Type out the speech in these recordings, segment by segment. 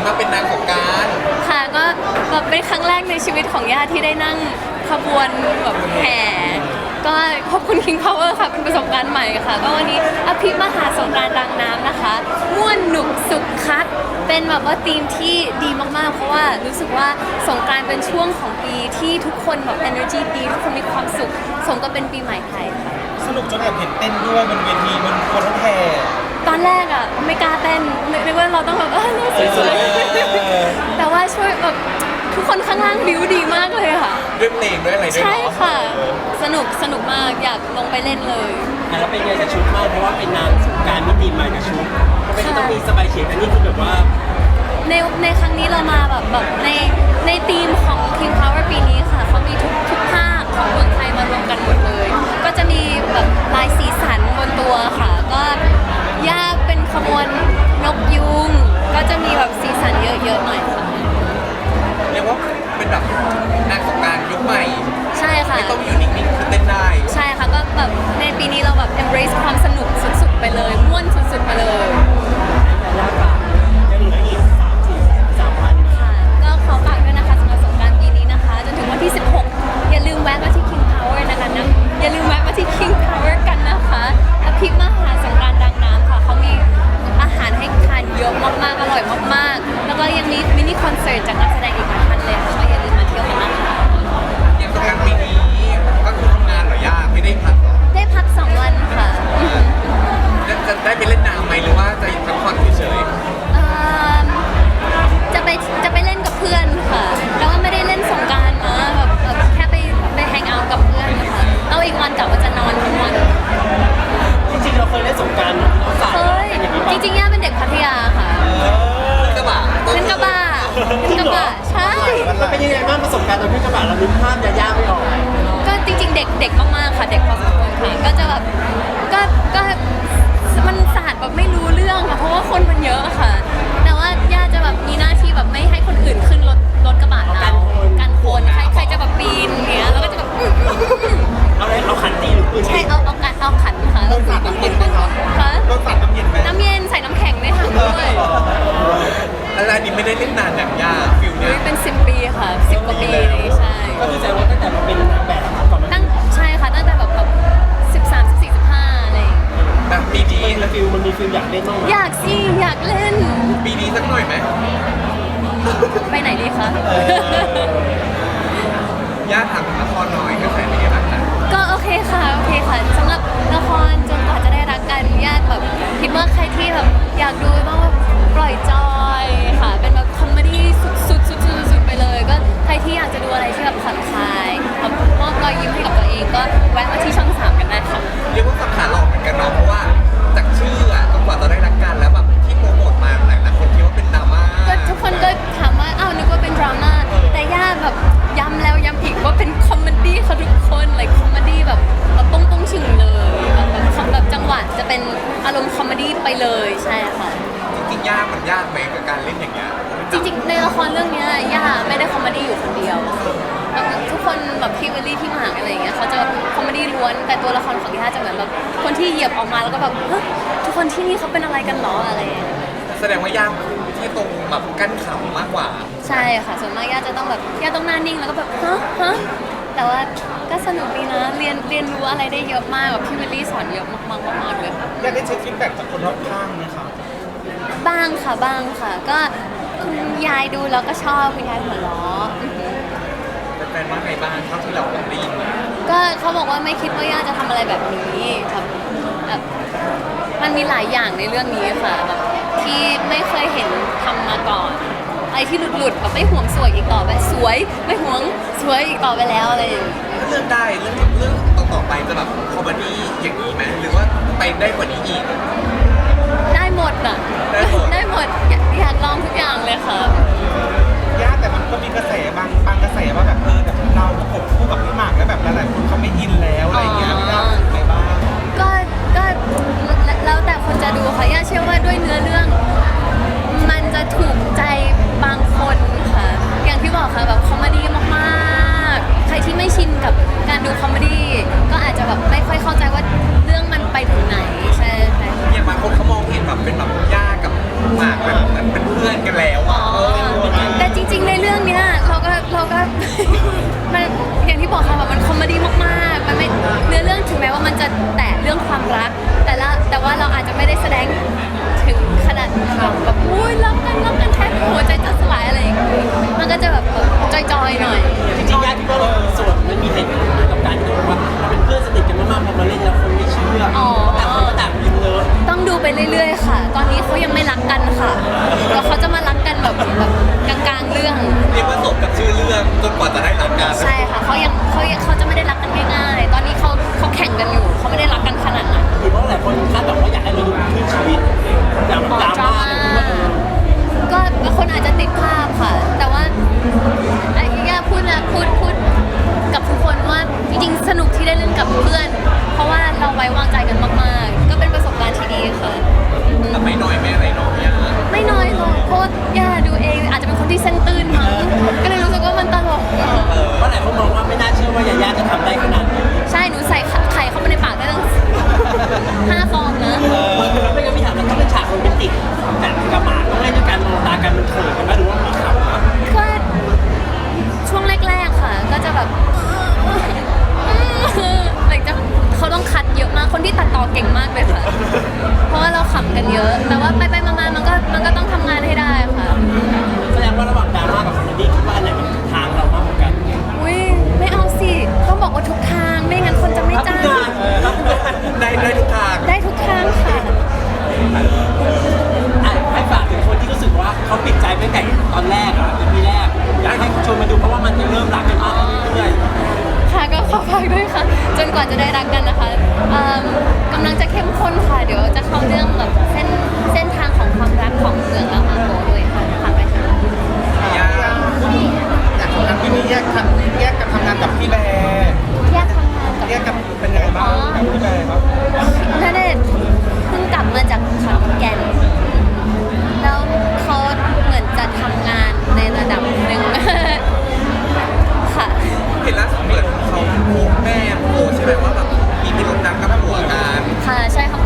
นี้มาเป็นนางของกรารค่ะก็แบบเป็นครั้งแรกในชีวิตของย่าที่ได้นั่งขบวนแบบแห่ก็ขอบคุณ King Power ค่ะ เป็นประสบการณ์ใหม่ค่ะ ก็วันนี้อภิมหาสงกรานต์รางน้ำนะคะ ม่วนหนุกสุขคัก เป็นแบบว่าธีมที่ดีมากๆ เพราะว่ารู้สึกว่าสงกรานต์เป็นช่วงของปีที่ทุกคนแบบ energy ดี ทุกคนมีความสุข สมกับเป็นปีใหม่ไทยค่ะ สนุกจนแอบเห็นเต้นด้วยบนเวทีบนบนรถแห่ ตอนแรกอะไม่กล้าเต้นนึกนึกว่าเราต้องแบบเออน่าสวยๆแต่ว่าช่วยแบบทุกคนข้างล่างบิวดีมากเลยค่ะ ด้วยเพลงด้วยอะไรด้วยใช่เนาะค่ะสนุกสนุกมากอยากลงไปเล่นเลย อะแล้วเป็นไงกับชุดมากเพราะว่าเป็นนางสงกรารมิติใหม่กับชุดทำไมจะต้องมีสบายเฉียงอันนี้คือแบบว่าในในครั้งนี้เรามาแบบแบบในในทีมของ King Power ปีนี้ค่ะเขามีทุกทุกภาคของเมืองไทย มารวมกันหมดเลย ก็จะมีแบบลายสีสันบนตัวค่ะ ก็ย่าเป็นขบวนนกยุง ก็จะมีแบบสีสันเยอะๆหน่อยค่ะ เรียกว่าเป็นแบบนางสงกรารยุคใหม่ ใช่ค่ะ ไม่ต้องอยู่นิ่งๆคือเต้นได้ ใช่ค่ะก็แบบในปีนี้เราแบบ embrace ความสนุกสุดๆไปเลย ม่วนสุดๆไปเลยย อย่าลืมแวะมาที่ King Power กันนะคะอภิมหาสงกรารดังน้ำค่ะเขามีอาหารให้ทานเยอะมากๆ อร่อยมากๆ แล้วก็ยังมีมินิคอนเสิร์ตจากนักแสดงอีกหลายท่านเลยค่ะก็อย่าลืมมาเที่ยวกันนะคะยังสงกรารปีนี้ก็คือทำงานเหรอยากไม่ได้พักเหรอได้พัก2วันค่ะจะจะได้ไปเล่นน้ำไหมหรือว่าจะพักผ่อนเฉยเอิ่มจะไปจะไปเล่นกับเพื่อนค่ะ เลยใช่ค่ะ จริงๆยากมันยากไหมกับการเล่นอย่างเงี้ยจริงๆในละครเรื่องเนี้ยย่าไม่ได้คอมเมดี้อยู่คนเดียวแบบทุกคนแบบพี่วิลลี่พี่หมากอะไรอย่างเงี้ยเขาจะคอมเมดี้ล้วนแต่ตัวละครของย่าจะเหมือนแบบคนที่เหยียบออกมาแล้วก็แบบเฮ้ยทุกคนที่นี่เขาเป็นอะไรกันเหรออะไรอย่างเงี้ย แสดงว่ายากที่ตรงแบบกั้นขำมากกว่า ใช่ค่ะ ส่วนมากย่าจะต้องแบบย่าต้องหน้านิ่งแล้วก็แบบฮะฮะ แต่ว่าก็สนุกดีนะ เรียนเรียนรู้อะไรได้เยอะมากแบบพี่วิลลี่สอนเยอะมากๆมากๆเลยค่ะ อยากได้เช็คฟีดแบ็กจากคนรอบข้างไหมครับบ้างค่ะบ้างค่ะ ก็คุณยายดูแล้วก็ชอบคุณยายหัวเราะอือหือแฟนๆว่าไงบ้างเท่าที่เราได้ยินมาก็เขาบอกว่าไม่คิดว่าย่าจะทำอะไรแบบนี้ครับแบบมันมีหลายอย่างในเรื่องนี้ค่ะแบบที่ไม่เคยเห็นทำมาก่อน อะไรที่หลุดๆแบบไม่ห่วงสวยอีกต่อไปสวยไม่ห่วงสวยอีกต่อไปแล้วอะไรอย่างเงี้ยเรื่องได้เรื่องเรื่องต่อต่อๆไปจะแบบคอมเมดี้อย่างนี้ไหมหรือว่าไปได้กว่านี้อีก ได้หมดอะ รื่องความรัก แต่ละแต่ว่าเราอาจจะไม่ได้แสดงถึงขนาดแบบแบบอุ้ยรักกันรักกันแทบหัวใจจะสลายอะไรอย่างงี้มันก็จะแบบแบบจอยๆหน่อย จริงๆยากคิดว่ามันส่วนมันมีเหตุผลกับการที่เราบอกว่าเราเป็นเพื่อนสนิทกันมากๆพอมาเล่นแล้วคนไม่เชื่ออ๋อ ต่างคนก็ต่างยินเลยต้องดูไปเรื่อยๆ ค่ะ ตอนนี้เขายังไม่รักกันค่ะแล้วเขาจะมารักกันแบบแบบกลางๆเรื่อง เรียกว่าสมกับชื่อเรื่องจนกว่าจะได้รักกันใช่ค่ะเขายังเขา ค่ะจนกว่าจะได้รักกันนะคะเอิ่มกำลังจะเข้มข้นค่ะ เดี๋ยวจะเข้าเรื่องแบบเส้นเส้นทางของความรักของเสือและมาโกด้วยค่ะฝากไปค่ะยากอยากทำงานที่นี่แยกกันแยกกันทำงานกับพี่แบร์แยกทำงานกับ แยกกันเป็นยังไงบ้างกับพี่แบร์ครับณเดชน์เพิ่งกลับมาจากขอนแก่น แล้วเขาเหมือนจะทำงานในระดับหนึ่ง ค่ะ เห็นล่าสุด แม่พูดใช่ไหมว่าแบบมีมีรถน้ำกับผัวกัน ค่ะใช่ค่ะ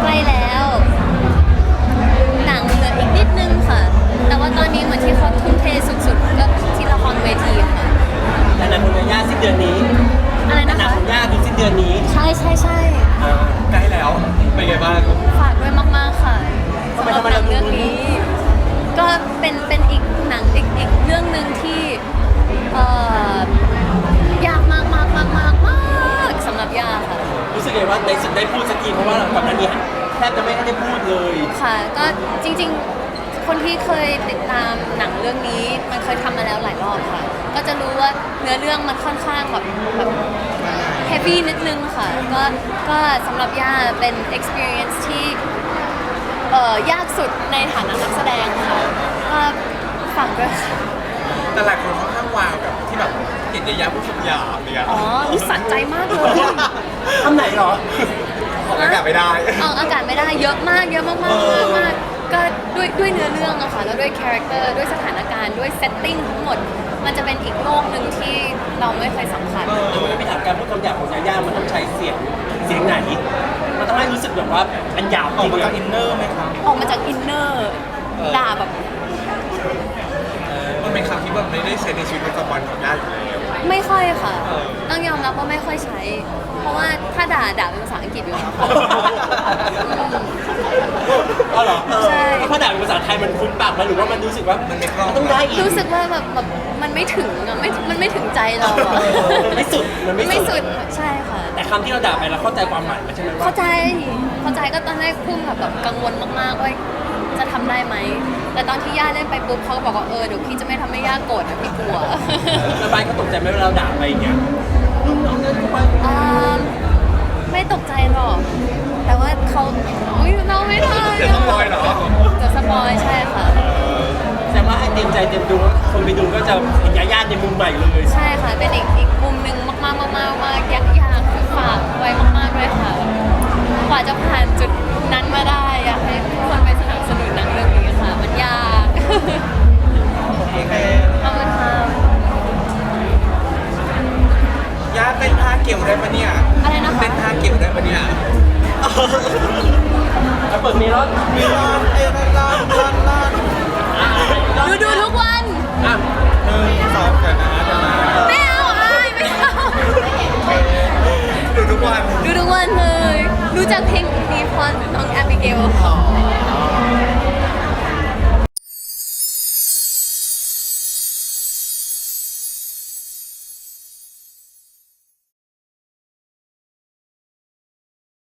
ใกล้แล้ว หนังเหลืออีกนิดนึงค่ะ แต่ว่าตอนนี้เหมือนที่เขาทุ่มเทสุดๆก็ที่ละครเวทีค่ะแต่หนังของย่าสิ้นเดือนนี้อะไรหนันะงคะของย่าคือสิ้นเดือนนี้ใช่ใช่ใช่ใกล้แล้ว เป็นไงบ้าง ฝากด้วยมากๆค่ะทำไมสำหรับทำไมหนังเราดูเรื่องนี้ ก็เป็นเป็นอีกหนังอีกอีกเรื่องหนึ่งที่ ทบจะไม่ได้พูดเลย ค่ะ ก็จริงๆ คนที่เคยติดตามหนังเรื่องนี้ มันเคยทำมาแล้วหลายรอบค่ะ ก็จะรู้ว่าเนื้อเรื่องมันค่อนข้างแบบแบบ heavy นิดนึงค่ะ ก็ก็สำหรับย่าเป็น experience ที่เอ่อยากสุดในฐานะนักแสดงค่ะก็ฝากด้วยค่ะ แต่หลายคนค่อนข้างวาวกับที่แบบเห็นยายาผู้ชมหยาบเนี่ยอ๋อรู้สะใจมากเลยทำไหนเหรอ ออกอากาศไม่ได้ ออกอากาศไม่ได้เยอะมากเยอะมากมากมากมากก็ด้วยด้วยเนื้อเรื่องอะค่ะแล้วด้วยคาแรคเตอร์ด้วยสถานการณ์ด้วยเซตติ้งทั้งหมด มันจะเป็นอีกโลกหนึ่งที่เราไม่เคยสัมผัส เดี๋ยวมันไปถามการพูดคำหยาบของยาย่ามันต้องใช้เสียงเสียงไหนมันต้องให้รู้สึกแบบว่ามันหยาบอจอกริงมาเลจากยอินเนอร์ไหมครับออกมาจากอินเนอร์ด่าแบบ มันเป็นคำที่แบบไม่ได้ใช้ในชีวิตประจำวันของญาติอยู่แล้ว ไม่ค่อยค่ะเออต้องยอมรับว่าไม่ค่อยใช้ เพราะว่าถ้าด่าด่าเป็นภาษาอังกฤษอยู่แล้วค่ะอ๋อเหรอใช่ เพราะด่าเป็นภาษาไทยมันคุ้นปากไหมหรือว่ามันรู้สึกว่ามันไม่คล่อง มันต้องได้อีกรู้สึกว่าแบบแบบมันไม่ถึงอะไม่มันไม่ถึงใจเราอะมันไม่สุดมันไม่สุดไม่สุดใช่ค่ะ แต่คำที่เราด่าไปเราเข้าใจความหมายมันใช่ไหมว่า เข้าใจเข้าใจก็ตอนแรกพุ่มแบบแบบกังวลมากๆว่า จจะทำได้ไหม แต่ตอนที่ย่าเล่นไปปุ๊บเขาก็บอกว่าเออเดี๋ยวพี่จะไม่ทำให้ย่าโกรธนะพี่กลัว แล้วใบก็ตกใจไหมเวลาเราด่าไปอย่างเงี้ยน้องเดินเข้าไปอ่าไม่ตกใจหรอก แต่ว่าเขาอุ้ยเราไม่ได้เดี๋ยวสปอยเหรอจะสปอยใช่ค่ะ แสดงว่าให้เตรียมใจเตรียมดูว่าคนไปดูก็จะเห็นยาย่าในมุมใหม่เลยใช่ค่ะ เป็นอีกอีกมุมหนึ่งมากมากมากมากมากยากยากคือฝากไว้มากๆเลยค่ะ กว่าจะผ่านจุดนั้นมาได้อยากให้ทุก โอเคขอบคุณค่ะย่าเต้นท่าเกี่ยวได้ปะเนี่ยอะไรนะคะเต้นท่าเกี่ยวได้ปะเนี่ยแล้วเปิดเมลอนมีรอนเอรอนรอนรอนรอนดูดูทุกวันอะหนึ่งสองกันนะกันนะไม่เอาอายไม่เอาดูทุกวัน ดูทุกวันเลย รู้จักเพลงนี้เพราะน้องแอบิเกลค่ะ